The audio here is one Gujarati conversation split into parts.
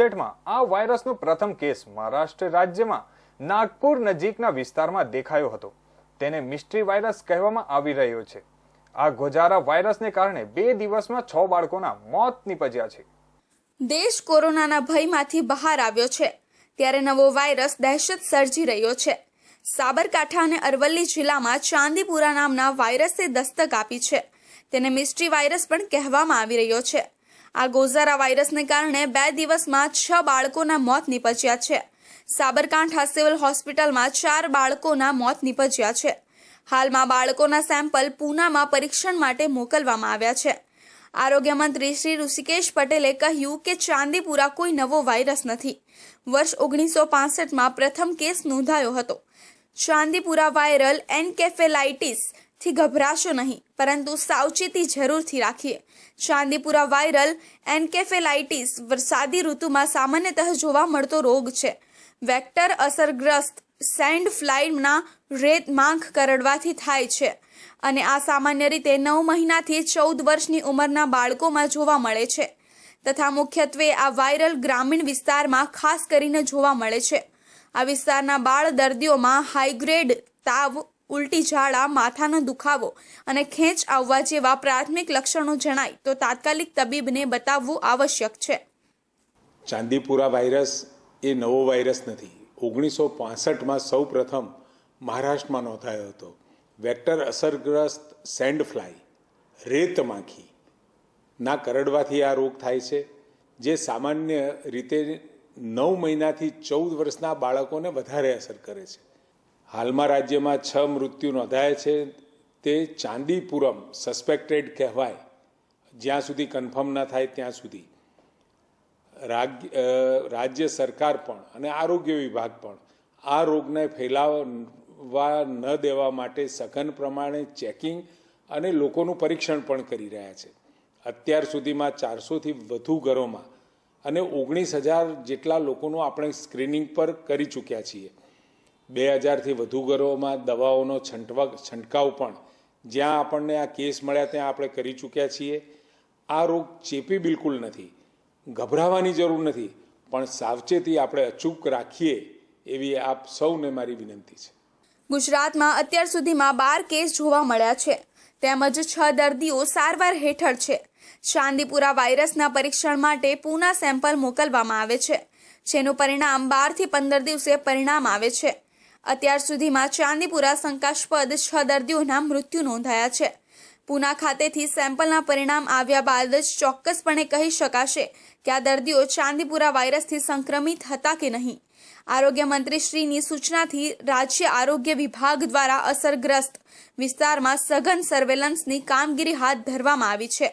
પાસઠમાં આ વાયરસનો પ્રથમ કેસ મહારાષ્ટ્ર રાજ્યમાં નાગપુર નજીકના વિસ્તારમાં દેખાયો હતો. તેને મિસ્ટ્રી વાયરસ કહેવામાં આવી રહ્યો છે. આ ગોજારા વાયરસને કારણે બે દિવસમાં છ બાળકોના મોત નીપજ્યા છે. દેશ કોરોનાના ભયમાંથી બહાર આવ્યો છે. ત્યારે નવો વાયરસ દહેશત સર્જી રહ્યો છે. સાબરકાંઠા અને અરવલ્લી જિલ્લામાં ચાંદીપુરા નામના વાયરસે દસ્તક આપી છે. તેને મિસ્ટ્રી વાયરસ પણ કહેવામાં આવી રહ્યો છે. આ ગોઝારા વાયરસને કારણે બે દિવસમાં છ બાળકોના મોત નીપજ્યા છે. સાબરકાંઠા સિવિલ હોસ્પિટલમાં ચાર બાળકોના મોત નીપજ્યા છે. હાલમાં બાળકોના સેમ્પલ પૂનામાં પરીક્ષણ માટે મોકલવામાં આવ્યા છે. આરોગ્ય મંત્રી શ્રી ઋષિકેશ પટેલે કહ્યું કે ચાંદીપુરા કોઈ નવો વાયરસ નથી. વર્ષ ઓગણીસો પાસઠમાં પ્રથમ કેસ નોંધાયો હતો. ચાંદીપુરા વાયરલ એન્કેફેલાઇટિસ થી ગભરાશો નહીં, પરંતુ સાવચેતી જરૂરથી રાખીએ. ચાંદીપુરા વાયરલ એન્કેફેલાઇટીસ વરસાદી ઋતુમાં સામાન્યતઃ જોવા મળતો રોગ છે. વેક્ટર અસરગ્રસ્ત સેન્ડ ફ્લાઇના રેત માંખ કરડવાથી થાય છે અને આ સામાન્ય રીતે નવ મહિનાથી ચૌદ વર્ષની ઉંમરના બાળકોમાં જોવા મળે છે. તથા મુખ્યત્વે આ વાયરલ ગ્રામીણ વિસ્તારમાં ખાસ કરીને જોવા મળે છે. આ વિસ્તારના બાળ દર્દીઓમાં હાઈગ્રેડ તાવ ઉલટી ઝાડા માથાનો દુખાવો અને ખેંચ આવવા જેવા પ્રાથમિક લક્ષણો જણાય, તો તાત્કાલિક તબીબને બતાવવું આવશ્યક છે. ચાંદીપુરા વાયરસ એ નવો વાયરસ નથી. ઓગણીસો પાસઠમાં સૌ પ્રથમ મહારાષ્ટ્રમાં નોંધાયો હતો. વેક્ટર અસરગ્રસ્ત સેન્ડ ફ્લાય રેત માખી ના કરડવાથી આ રોગ થાય છે, જે સામાન્ય રીતે નવ મહિનાથી ચૌદ વર્ષના બાળકોને વધારે અસર કરે છે. હાલમાં રાજ્યમાં છ મૃત્યુ નોંધાયા છે. તે ચાંદીપુરમ સસ્પેક્ટેડ કહેવાય. જ્યાં સુધી કન્ફર્મ ના થાય ત્યાં સુધી. રાજ્ય સરકાર પણ અને આરોગ્ય વિભાગ પણ આ રોગને ફેલાવવા ન દેવા માટે સઘન પ્રમાણે ચેકિંગ અને લોકોનું પરીક્ષણ પણ કરી રહ્યા છે. અત્યાર સુધીમાં ચારસોથી વધુ ઘરોમાં અને ઓગણીસ હજાર જેટલા લોકોનું આપણે સ્ક્રીનિંગ પર કરી ચૂક્યા છીએ. બે હજારથી વધુ ઘરોમાં દવાઓનો છંટવા, છંટકાવ પણ. જ્યાં આપણને આ કેસ મળ્યા ત્યાં આપણે કરી ચૂક્યા છીએ. આ રોગ ચેપી બિલકુલ નથી. ગભરાવાની જરૂર નથી. પણ સાવચેતી આપણે અચૂક રાખીએ એવી આપ સૌને મારી વિનંતી છે. ગુજરાતમાં અત્યાર સુધીમાં બાર કેસ જોવા મળ્યા છે. તેમજ છ દર્દીઓ સારવાર હેઠળ છે. ચાંદીપુરા વાયરસના પરીક્ષણ માટે પૂના સેમ્પલ મોકલવામાં આવે છે. જેનું પરિણામ બારથી પંદર દિવસે પરિણામ આવે છે. અત્યાર સુધીમાં ચાંદીપુરા શંકાસ્પદ છ દર્દીઓના મૃત્યુ નોંધાયા છે. પૂના ખાતેથી સેમ્પલના પરિણામ આવ્યા બાદ જ ચોક્કસપણે કહી શકાશે કે આ દર્દીઓ ચાંદીપુરા વાયરસથી સંક્રમિત હતા કે નહીં. આરોગ્ય મંત્રી શ્રીની સૂચનાથી રાજ્ય આરોગ્ય વિભાગ દ્વારા અસરગ્રસ્ત વિસ્તારમાં સઘન સર્વેલન્સની કામગીરી હાથ ધરવામાં આવી છે.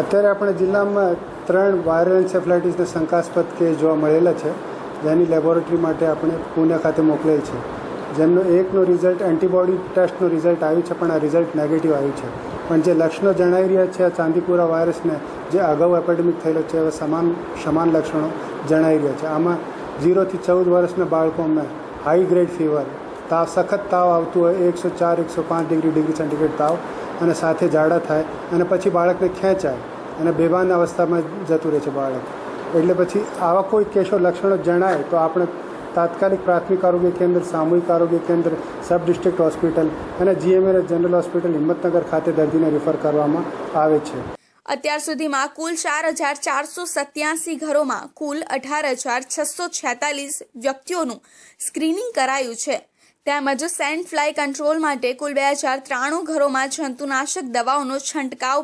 અત્યારે આપણે જિલ્લામાં ત્રણ વાયરલ એન્સેફલાઇટીસના શંકાસ્પદ કેસ જોવા મળેલા છે. જેની લેબોરેટરી માટે આપણે પુણે ખાતે મોકલેલ છે. જેમનો એકનો રિઝલ્ટ એન્ટીબોડી ટેસ્ટનું રિઝલ્ટ આવ્યું છે, પણ આ રિઝલ્ટ નેગેટિવ આવ્યું છે. પણ જે લક્ષણો જણાવી રહ્યા છે આ ચાંદીપુરા વાયરસને, જે અગાઉ એપેડેમિક થયેલો છે, એવા સમાન સમાન લક્ષણો જણાવી રહ્યા છે. આમાં ઝીરોથી ચૌદ વર્ષના બાળકોમાં હાઈ ગ્રેડ ફીવર તાવ, સખત તાવ આવતું હોય, એકસો ચાર, એકસો પાંચ ડિગ્રી ડિગ્રી સેન્ટીગ્રેડ તાવ, અને સાથે ઝાડા થાય, અને પછી બાળકને ખેંચાય, અને બેભાન અવસ્થામાં જતું રહે છે બાળક. એટલે પછી આવા કોઈ કેસો લક્ષણો જણાય તો આપણે તાત્કાલિક પ્રાથમિક આરોગ્ય કેન્દ્ર, સામૂહિક આરોગ્ય કેન્દ્ર, સબ ડિસ્ટ્રિક્ટ હોસ્પિટલ અને જીએમએસ જનરલ હોસ્પિટલ હિંમતનગર ખાતે દર્દીને રિફર કરવામાં આવે છે. અત્યાર સુધીમાં કુલ ચાર હજાર ચારસો સત્યાસી ઘરોમાં કુલ અઢાર હજાર છસો છેતાલીસ વ્યક્તિઓનું સ્ક્રીનિંગ કરાયું છે. તેમજ સેન્ડ ફ્લાય કંટ્રોલ માટે કુલ બે હજાર ત્રાણું ઘરોમાં જંતુનાશક દવાઓનો છંટકાવ